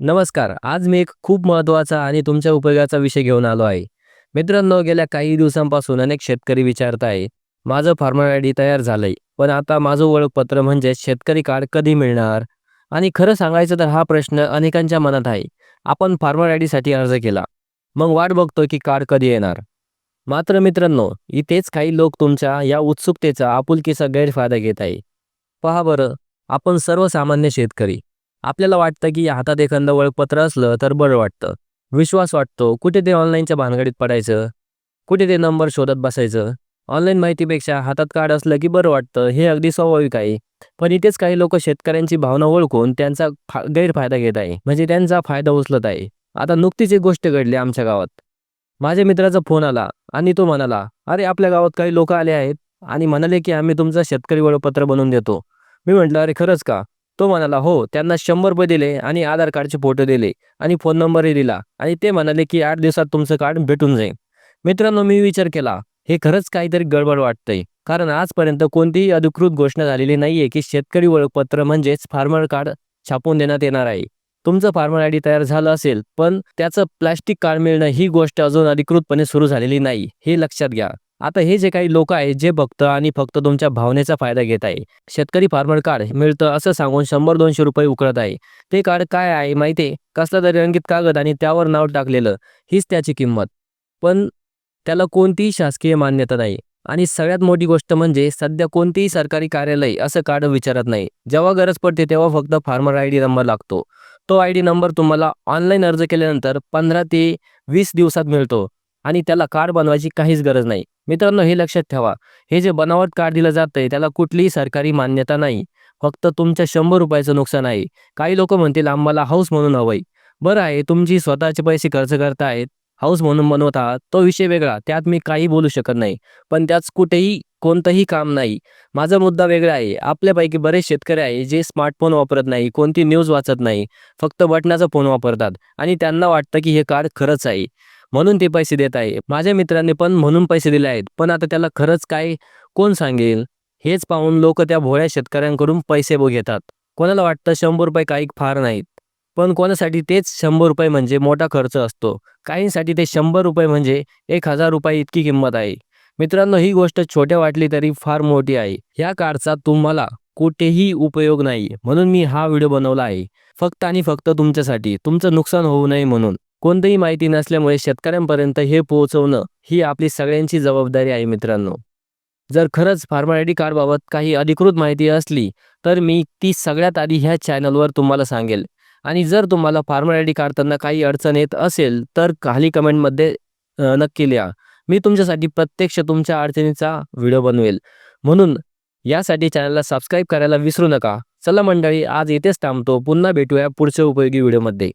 नमस्कार. आज मी एक खूप महत्त्वाचा आणि तुमच्या उपयोगाचा विषय घेऊन आलो आहे. मित्रांनो गेल्या काही दिवसांपासून अनेक शेतकरी विचारत आहे माझं फार्मर आय डी तयार झालंय पण आता माझं ओळखपत्र म्हणजे शेतकरी कार्ड कधी मिळणार? आणि खरं सांगायचं तर हा प्रश्न अनेकांच्या मनात आहे. आपण फार्मर आय डीसाठी अर्ज केला. मग वाट बघतोय की कार्ड कधी येणार? मात्र मित्रांनो इथेच काही लोक तुमच्या या उत्सुकतेचा आपुलकीचा गैरफायदा घेत आहे पहा बरं आपण सर्वसामान्य शेतकरी आपल्याला वाटतं की हातात एखादं ओळखपत्र असलं तर बरं वाटतं. विश्वास वाटतो कुठे ते ऑनलाईनच्या भानगडीत पडायचं? कुठे ते नंबर शोधत बसायचं? ऑनलाईन माहितीपेक्षा हातात कार्ड असलं की बरं वाटतं हे अगदी स्वाभाविक आहे. पण इथेच काही लोक शेतकऱ्यांची भावना ओळखून त्यांचा गैरफायदा घेत आहे. म्हणजे त्यांचा फायदा उचलत आहे. आता नुकतीच एक गोष्ट घडली आमच्या गावात. माझ्या मित्राचा फोन आला आणि तो म्हणाला अरे आपल्या गावात काही लोक आले आहेत आणि म्हणाले की आम्ही तुमचं शेतकरी ओळखपत्र बनवून देतो. मी म्हटलं अरे खरंच का? तो म्हणाला हो त्यांना शंभर रुपये दिले आणि आधार कार्डचे फोटो दिले आणि फोन नंबरही दिला आणि ते म्हणाले की आठ दिवसात तुमचं कार्ड भेटून जाईल. मित्रांनो मी विचार केला हे खरंच काहीतरी गडबड वाटतंय. कारण आजपर्यंत कोणतीही अधिकृत घोषणा झालेली नाहीये की शेतकरी ओळखपत्र म्हणजेच फार्मर कार्ड छापून देण्यात येणार आहे. तुमचं फार्मर आय डी तयार झालं असेल पण त्याचं प्लॅस्टिक कार्ड मिळणं ही गोष्ट अजून अधिकृतपणे सुरू झालेली नाही हे लक्षात घ्या. आता हे जे काही लोक आहेत जे फक्त आणि फक्त तुमच्या भावनेचा फायदा घेत आहे शेतकरी फार्मर कार्ड मिळतं असं सांगून शंभर दोनशे रुपये उकळत आहे. ते कार्ड काय आहे माहिती आहे? कसला तरी रंगीत कागद आणि त्यावर नाव टाकलेलं हीच त्याची किंमत. पण त्याला कोणतीही शासकीय मान्यता नाही. आणि सगळ्यात मोठी गोष्ट म्हणजे सध्या कोणतीही सरकारी कार्यालय असं कार्ड विचारत नाही. जेव्हा गरज पडते तेव्हा फक्त फार्मर आय डी नंबर लागतो. तो आय डी नंबर तुम्हाला ऑनलाईन अर्ज केल्यानंतर पंधरा ते वीस दिवसात मिळतो. आणि त्याला कार्ड बनवायची काहीच गरज नाही. मित्रांनो हे लक्षात ठेवा. हे जे बनावट कार्ड दिलं जातंय त्याला कुठलीही सरकारी मान्यता नाही. फक्त तुमच्या शंभर रुपयाचं नुकसान आहे. काही लोक म्हणतील आम्हाला हाऊस म्हणून हवंय. बरं आहे तुमची स्वतःचे पैसे खर्च करतायत हाऊस म्हणून बनवत आहात तो विषय वेगळा. त्यात मी काही बोलू शकत नाही. पण त्यात कुठेही कोणतंही काम नाही. माझा मुद्दा वेगळा आहे. आपल्यापैकी बरेच शेतकरी आहे जे स्मार्टफोन वापरत नाही कोणती न्यूज वाचत नाही. फक्त बटनाचा फोन वापरतात. आणि त्यांना वाटतं की हे कार्ड खरंच आहे. म्हणून ते पैसे देत आहे. माझ्या मित्रांनी पण म्हणून पैसे दिले आहेत. पण आता त्याला खरंच काय कोण सांगेल? हेच पाहून लोक त्या भोळ्या शेतकऱ्यांकडून पैसे घेतात कोणाला वाटतं शंभर रुपये काही फार नाहीत. पण कोणासाठी तेच शंभर रुपये म्हणजे मोठा खर्च असतो. काहींसाठी ते शंभर रुपये म्हणजे एक हजार रुपये इतकी किंमत आहे. मित्रांनो ही गोष्ट छोट्या वाटली तरी फार मोठी आहे. ह्या कार्डचा तुम्हाला कुठेही उपयोग नाही. म्हणून मी हा व्हिडिओ बनवला आहे. फक्त आणि फक्त तुमच्यासाठी. तुमचं नुकसान होऊ नये म्हणून. कोणतीही माहिती नसल्यामुळे शेतकऱ्यांपर्यंत हे पोहोचवणं ही आपली सगळ्यांची जबाबदारी आहे मित्रांनो. जर खरंच फार्मर आय डी कार्डबाबत काही अधिकृत माहिती असली तर मी ती सगळ्यात आधी ह्या चॅनलवर तुम्हाला सांगेल. आणि जर तुम्हाला फार्मर आय डी काढताना काही अडचण येत असेल तर खाली कमेंटमध्ये नक्की लिहा. मी तुमच्यासाठी प्रत्यक्ष तुमच्या अडचणीचा व्हिडिओ बनवेल. म्हणून यासाठी चॅनलला सबस्क्राईब करायला विसरू नका. चला मंडळी आज इथेच थांबतो. पुन्हा भेटूया पुढच्या उपयोगी व्हिडिओमध्ये.